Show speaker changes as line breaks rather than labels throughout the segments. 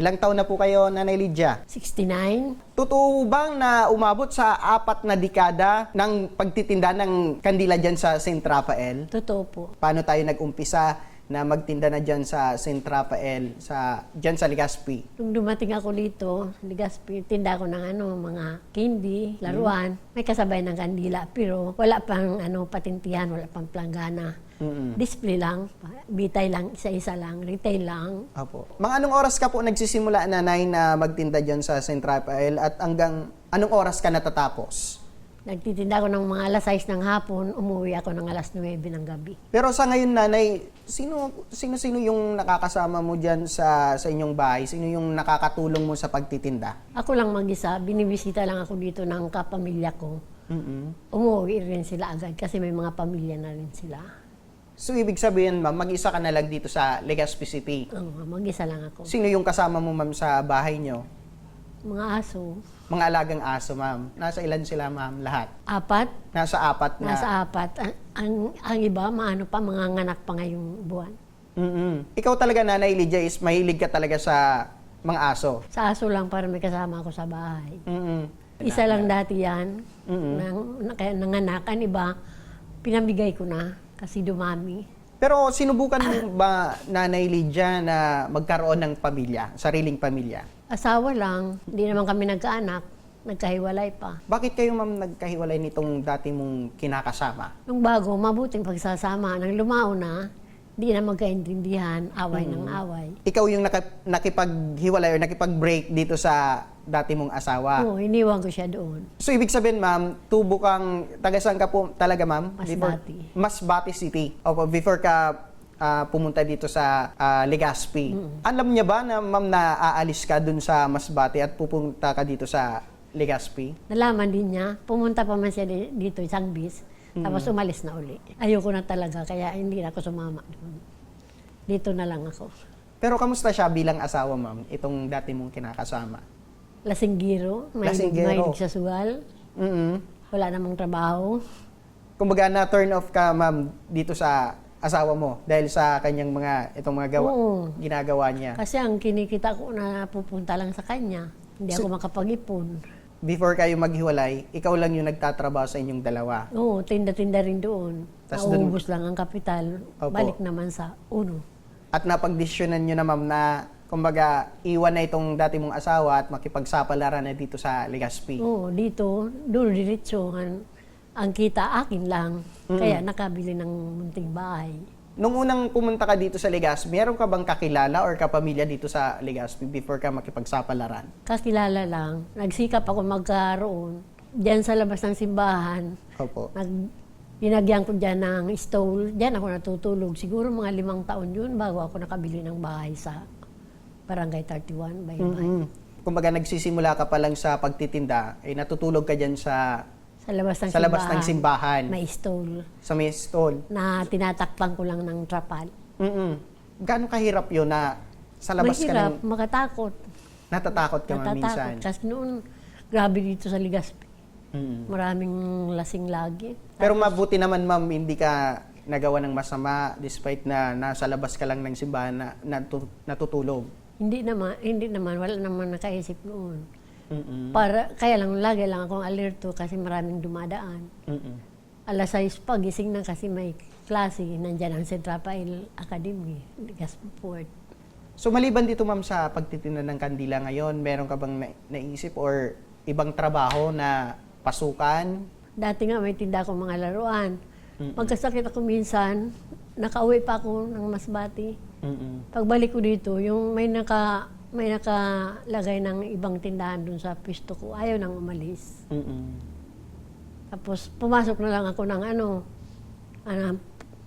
Ilang taon na po kayo, Nanay Lydia?
69.
Totoo bang na umabot sa apat na dekada ng pagtitinda ng kandila dyan sa St. Rafael?
Totoo po.
Paano tayo nag-umpisa na magtinda na dyan sa St. Rafael, sa, dyan sa Legazpi?
Nung dumating ako dito, Ligaspi, tinda ko ng ano, mga candy, laruan. May kasabay ng kandila, pero wala pang ano, patintihan, wala pang planggana.
Mm-mm.
Display lang, bitay lang, isa-isa lang, retail lang.
Apo. Mga anong oras ka po nagsisimula, nanay, na magtinda dyan sa St. Rafael at hanggang anong oras ka natatapos?
Nagtitinda ko ng mga alas 6 ng hapon, umuwi ako ng alas 9 ng gabi.
Pero sa ngayon, nanay, sino, sino, sino yung nakakasama mo dyan sa, sa inyong bahay? Sino yung nakakatulong mo sa pagtitinda?
Ako lang mag-isa, binibisita lang ako dito ng kapamilya ko.
mm
Umuwi rin sila agad kasi may mga pamilya na rin sila.
So, ibig sabihin, ma'am, mag-isa ka na lang dito sa Legazpi City.
Oo, mag-isa lang ako.
Sino yung kasama mo, ma'am, sa bahay nyo?
Mga aso,
Mga alagang aso, ma'am. Nasa ilan sila, ma'am? Lahat?
apat,
Nasa apat na.
nasa apat. Ang, ang, ang iba, maano pa, mga nganak pa ngayong buwan.
mm Ikaw talaga, Nanay Lydia, is mahilig ka talaga sa mga aso.
Sa aso lang para may kasama ako sa bahay.
mm
Isa lang dati yan,
Mm-mm.
nang, na, kaya nanganak. Ang iba, pinamigay ko na kasi dumami.
Pero sinubukan mo ba, Nanay Lydia, na magkaroon ng pamilya, sariling pamilya?
Asawa lang, hindi naman kami nagkaanak, nagkahiwalay pa.
Bakit kayo, ma'am, nagkahiwalay nitong dati mong kinakasama?
Nung bago, mabuting pagsasama. Nang lumao na, hindi na magkaintindihan, away ng away.
Ikaw yung naka- nakipaghiwalay or nakipag-break dito sa dati mong asawa.
Oo, iniwan ko siya doon.
So, ibig sabihin, ma'am, tubo kang, taga saan ka po talaga, ma'am?
Masbate.
Masbate City. Opo, before ka ah, pumunta dito sa ah, Legazpi. Alam niya ba na, ma'am, na aalis ka dun sa Masbate at pupunta ka dito sa Legazpi?
Nalaman din niya, pumunta pa man siya di- dito isang bis, tapos umalis na uli. Ayoko na talaga, kaya hindi na ako sumama doon. Dito na lang ako.
Pero kamusta siya bilang asawa, ma'am, itong dati mong kinakasama?
Lasinggiro, may
Lasinggero.
mahilig sa sugal,
mm
wala namang trabaho.
Kumbaga na turn off ka, ma'am, dito sa asawa mo dahil sa kanyang mga itong mga gawa,
Oo.
ginagawa niya.
Kasi ang kinikita ko na pupunta lang sa kanya. Hindi ako makapag-ipon.
Before kayo maghiwalay, ikaw lang yung nagtatrabaho sa inyong dalawa.
Oo, tinda-tinda rin doon.
Tas dun-
Nauubos lang ang kapital.
Opo.
Balik naman sa uno.
At napagdesisyonan nyo na ma'am na kumbaga iwan na itong dati mong asawa at makipagsapalaran na dito sa Legazpi.
Oo, dito, doon diretsuhan. Ang kita akin lang. Kaya nakabili ng munting bahay.
Nung unang pumunta ka dito sa Legazpi, meron ka bang kakilala or kapamilya dito sa Legazpi before ka makipagsapalaran?
Kakilala lang. Nagsikap ako magkaroon. Diyan sa labas ng simbahan,
Opo.
nag, binagyan ko dyan ng stall. Diyan ako natutulog. Siguro mga limang taon yun bago ako nakabili ng bahay sa Barangay 31, Baybay.
Mm. Kumbaga nagsisimula ka pa lang sa pagtitinda, eh natutulog ka dyan sa
Sa labas ng
sa labas ng simbahan,
May stall
sa may stall.
na tinatakpan ko lang ng trapal.
Mm. Gaano kahirap 'yon na sa labas ka
Mahirap,
ng
makatakot.
natatakot ka man minsan?
Natatakot. Kasi noon, grabe dito sa Ligaspi.
Mm.
Maraming lasing lagi.
Pero mabuti naman ma'am, hindi ka nagawa ng masama despite na nasa labas ka lang ng simbahan na natu- natutulog.
Hindi naman, hindi naman, wala naman nakaisip noon.
Mm-mm.
Para, kaya lang, lagi lang akong alerto kasi maraming dumadaan.
Mm-mm.
Alas 6 pa, gising na kasi may klase. Nandyan ang St. Rafael Academy, Ligaspi Port.
So maliban dito ma'am sa pagtitinda ng kandila ngayon, meron ka bang na- naisip or ibang trabaho na pasukan?
Dati nga may tinda akong mga laruan.
Mm-mm.
Magkasakit ako minsan, nakauwi pa ako ng Masbati.
Mm-mm.
Pagbalik ko dito, yung may naka may nakalagay ng ibang tindahan dun sa pisto ko, ayaw nang umalis.
Mm-mm.
Tapos pumasok na lang ako ng ano, ano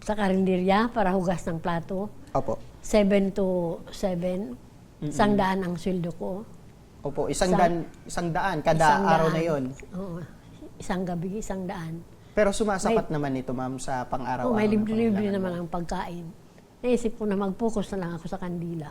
sa karinderya para hugas ng plato.
Opo.
7 to 7, isang daan ang sweldo ko.
Opo, isang
Sa-
daan, isang daan kada
Isang
araw
daan.
na 'yon.
Oo. Isang gabi, isang daan.
Pero sumasapat naman ito ma'am sa pang-araw-araw.
Oh, may
na
libre-libre
pangailangan
naman ang pagkain. Naisip ko na mag-focus na lang ako sa kandila.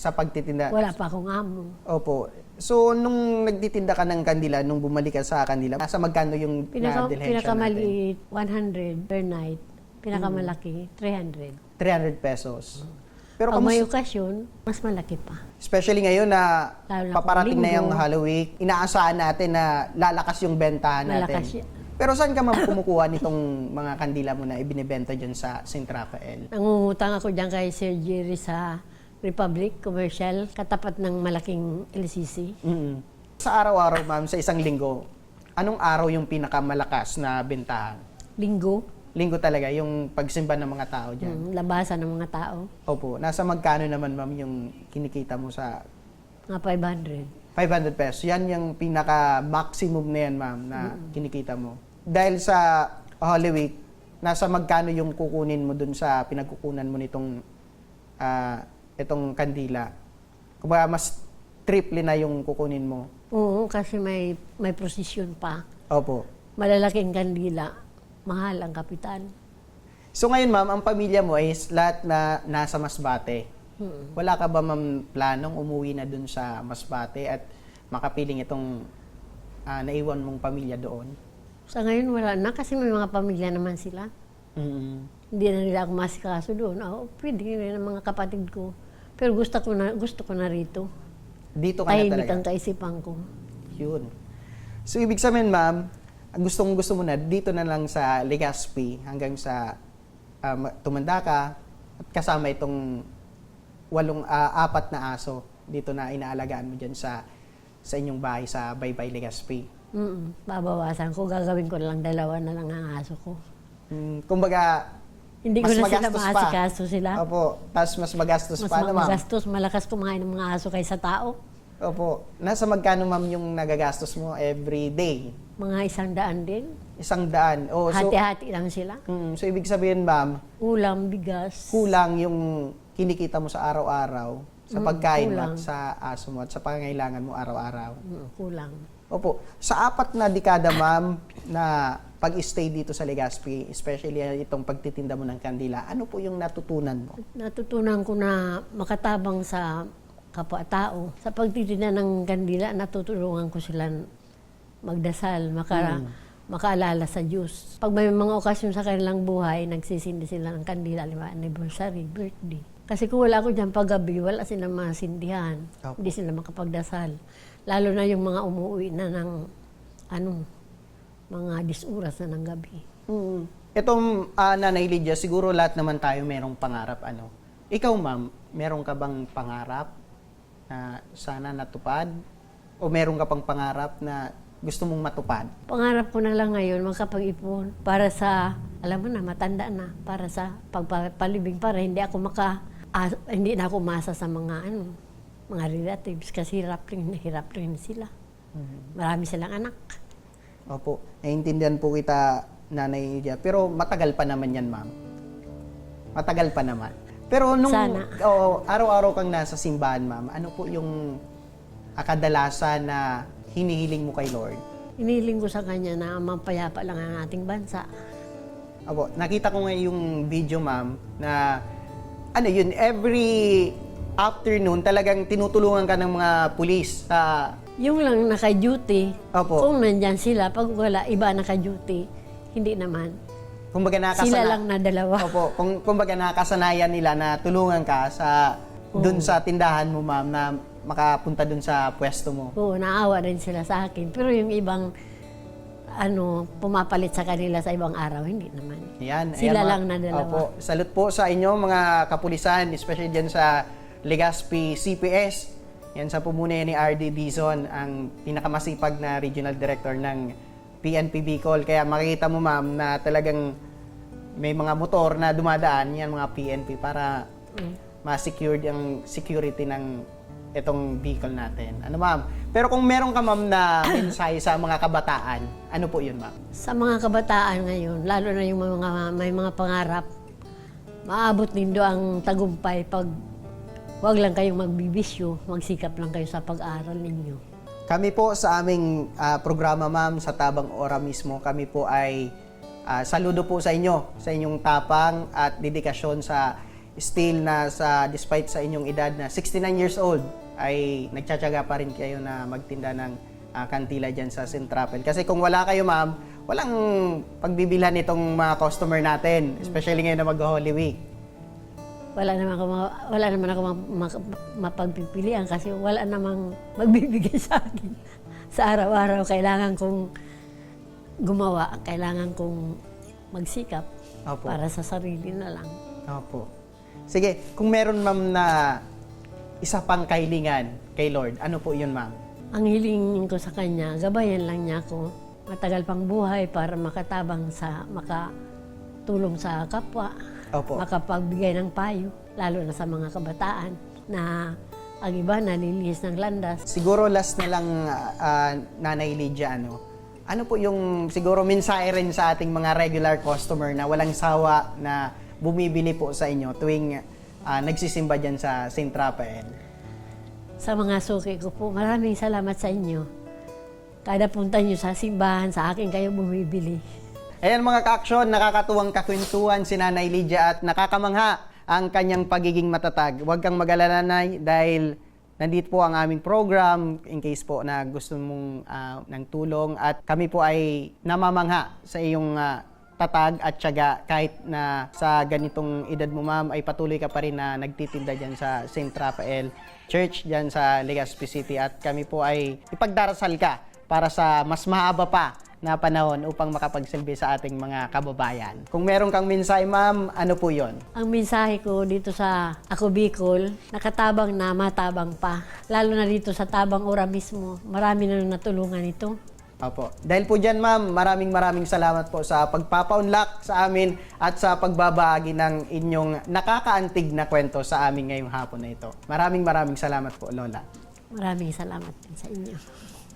Sa pagtitinda.
Wala pa akong amo.
Opo. So, nung nagtitinda ka ng kandila, nung bumalik ka sa kandila, nasa magkano yung
Pinaka,
na-dilhensya natin?
pinakamaliit, 100 per night. Pinakamalaki, 300.
300 pesos. Pero
Pag may
kamusta-
okasyon, mas malaki pa.
Especially ngayon na
Lalo na
paparating
kung
na yung. Halloween, inaasahan natin na lalakas yung bentahan natin.
Lalakas yan.
Pero saan ka ma'am kumukuha nitong mga kandila mo na ibinebenta dyan sa St. Rafael?
Nangungutang ako dyan kay Sir Jerry sa Republic Commercial, katapat ng malaking LCC.
mm Sa araw-araw ma'am, sa isang linggo, anong araw yung pinakamalakas na bentahan?
Linggo,
Linggo talaga, yung pagsimba ng mga tao dyan.
mm, labasan ng mga tao,
Opo. Nasa magkano naman ma'am yung kinikita mo sa
mga 500.
500 pesos. Yan yung pinaka-maximum na yan, ma'am, na kinikita mo. Dahil sa Holy Week, nasa magkano yung kukunin mo dun sa pinagkukunan mo nitong ah, itong kandila. Kumbaga, mas triple na yung kukunin mo.
Oo, kasi may may prosesyon pa.
Opo.
Malalaking kandila, mahal ang kapital.
So ngayon, ma'am, ang pamilya mo is lahat na nasa Masbate.
Hmm.
Wala ka ba, ma'am, planong umuwi na dun sa Masbate at makapiling itong ah, naiwan mong pamilya doon?
Sa ngayon wala na kasi may mga pamilya naman sila.
mm
Hindi na nila ako masikaso doon. Ako, pwede rin ang mga kapatid ko. Pero gusto ko na, gusto ko na rito.
Dito ka na
Tahimik
talaga.
ang kaisipan ko.
Yun. So, ibig sabihin, ma'am, ang gustong gusto mo na dito na lang sa Legazpi hanggang sa ma- tumanda ka at kasama itong walong ah, apat na aso dito na inaalagaan mo dyan sa sa inyong bahay sa Baybay Legazpi.
Mm babawasan ko. Gagawin ko na lang dalawa na lang ang aso ko.
Mm, kumbaga,
Hindi
mas
ko na sila
magastos pa.
maasikaso sila.
Opo. Tapos mas magastos
Mas
pa na, ma'am.
magastos, malakas kumain ng mga aso kaysa tao.
Opo. Nasa magkano, ma'am, yung nagagastos mo every day?
Mga isang daan din.
Isang daan. Oh, so,
Hati-hati lang sila.
mm, so, ibig sabihin, ma'am,
Ulam, bigas.
kulang yung kinikita mo sa araw-araw sa
Mm,
pagkain mo at sa aso mo at sa pangangailangan mo araw-araw.
Mm, kulang.
Opo. Sa apat na dekada, ma'am, na pag-stay dito sa Legazpi, especially itong pagtitinda mo ng kandila, ano po yung natutunan mo?
Natutunan ko na makatabang sa kapwa-tao. Sa pagtitinda ng kandila, natutulungan ko sila magdasal, maka, makaalala sa Diyos. Pag may mga okasyon sa kanilang buhay, nagsisindi sila ng kandila, lima, anniversary, birthday. Kasi kung wala ako dyan paggabi, wala silang masindihan.
Opo.
Hindi sila makapagdasal. Lalo na yung mga umuwi na ng ano, mga disuras na ng gabi.
Mm. Itong ah, Nanay Lydia, siguro lahat naman tayo merong pangarap. Ano? Ikaw, ma'am, meron ka bang pangarap na sana natupad? O meron ka pang pangarap na gusto mong matupad?
Pangarap ko na lang ngayon makapag-ipon para sa, alam mo na, matanda na, para sa pagpapalibing para hindi ako maka, ah, hindi na ako masa sa mga ano, mga relatives kasi hirap rin, hirap rin sila. Marami silang anak.
Opo, naiintindihan po kita, Nanay Lydia. Pero matagal pa naman yan, ma'am. Matagal pa naman. Pero nung
Sana.
oo, araw-araw kang nasa simbahan, ma'am, ano po yung ah, kadalasan na hinihiling mo kay Lord?
Iniling ko sa kanya na mapayapa lang ang ating bansa.
Opo, nakita ko nga yung video, ma'am, na ano yun, every afternoon talagang tinutulungan ka ng mga pulis sa
Yung lang naka-duty,
Opo.
kung nandyan sila, pag wala, iba naka-duty, hindi naman.
kumbaga nakasana
Sila lang na dalawa.
Opo, kung kumbaga nakasanayan nila na tulungan ka sa dun sa tindahan mo, ma'am, na makapunta dun sa pwesto mo.
Oo, naawa rin sila sa akin. Pero yung ibang ano, pumapalit sa kanila sa ibang araw, hindi naman.
Yan,
Sila
ayan,
lang na dalawa.
Opo, salute po sa inyo mga kapulisan, especially dyan sa Legazpi CPS. Yan sa pumuno ni RD Dizon, ang pinakamasipag na regional director ng PNP Bicol. Kaya makikita mo ma'am na talagang may mga motor na dumadaan, yan mga PNP para ma-secured ang security ng itong vehicle natin. Ano ma'am? Pero kung meron ka ma'am na mensahe sa mga kabataan, ano po yun ma'am?
Sa mga kabataan ngayon, lalo na yung mga may mga pangarap, maabot nindo ang tagumpay pag wag lang kayong magbibisyo, magsikap lang kayo sa pag-aaral ninyo.
Kami po sa aming ah, programa ma'am sa Tabang Ora mismo, kami po ay ah, saludo po sa inyo sa inyong tapang at dedikasyon sa still na sa despite sa inyong edad na 69 years old ay nagtsatsaga pa rin kayo na magtinda ng ah, kantila dyan sa Centrapel. Kasi kung wala kayo ma'am, walang pagbibilhan itong mga customer natin, especially ngayon na mag-Holy Week.
wala naman ako wala naman ako ma- ma- mapagpipilian kasi wala namang magbibigay sa akin. Sa araw-araw kailangan kong gumawa, kailangan kong magsikap
Opo.
para sa sarili na lang.
Opo. Sige, kung meron ma'am na isa pang kahilingan kay Lord, ano po yun ma'am?
Ang hilingin ko sa kanya, gabayan lang niya ako matagal pang buhay para makatabang sa makatulong sa kapwa,
Opo.
makapagbigay ng payo, lalo na sa mga kabataan na ang iba nalilihis ng landas.
Siguro last na lang ah, Nanay Lydia ano. Ano po yung siguro mensahe rin sa ating mga regular customer na walang sawa na bumibili po sa inyo tuwing ah, nagsisimba diyan sa St. Rafael?
Sa mga suki ko po, maraming salamat sa inyo. Kada punta niyo sa simbahan, sa akin kayo bumibili.
Ayan mga ka-aksyon, nakakatuwang kakwentuhan si Nanay Lydia at nakakamangha ang kanyang pagiging matatag. Huwag kang mag-alala Nay, dahil nandito po ang aming program in case po na gusto mong ah, ng tulong at kami po ay namamangha sa iyong ah, tatag at tiyaga kahit na sa ganitong edad mo ma'am ay patuloy ka pa rin na nagtitinda dyan sa St. Raphael Church dyan sa Legazpi City at kami po ay ipagdarasal ka para sa mas mahaba pa na panahon upang makapagsilbi sa ating mga kababayan. Kung meron kang mensahe, ma'am, ano po yon?
Ang mensahe ko dito sa Ako Bicol, nakatabang na matabang pa. Lalo na dito sa Tabang Ora mismo, marami na natulungan ito.
Opo. Dahil po dyan, ma'am, maraming maraming salamat po sa pagpapaunlak sa amin at sa pagbabahagi ng inyong nakakaantig na kwento sa amin ngayong hapon na ito. Maraming maraming salamat po, Lola.
Maraming salamat din sa inyo.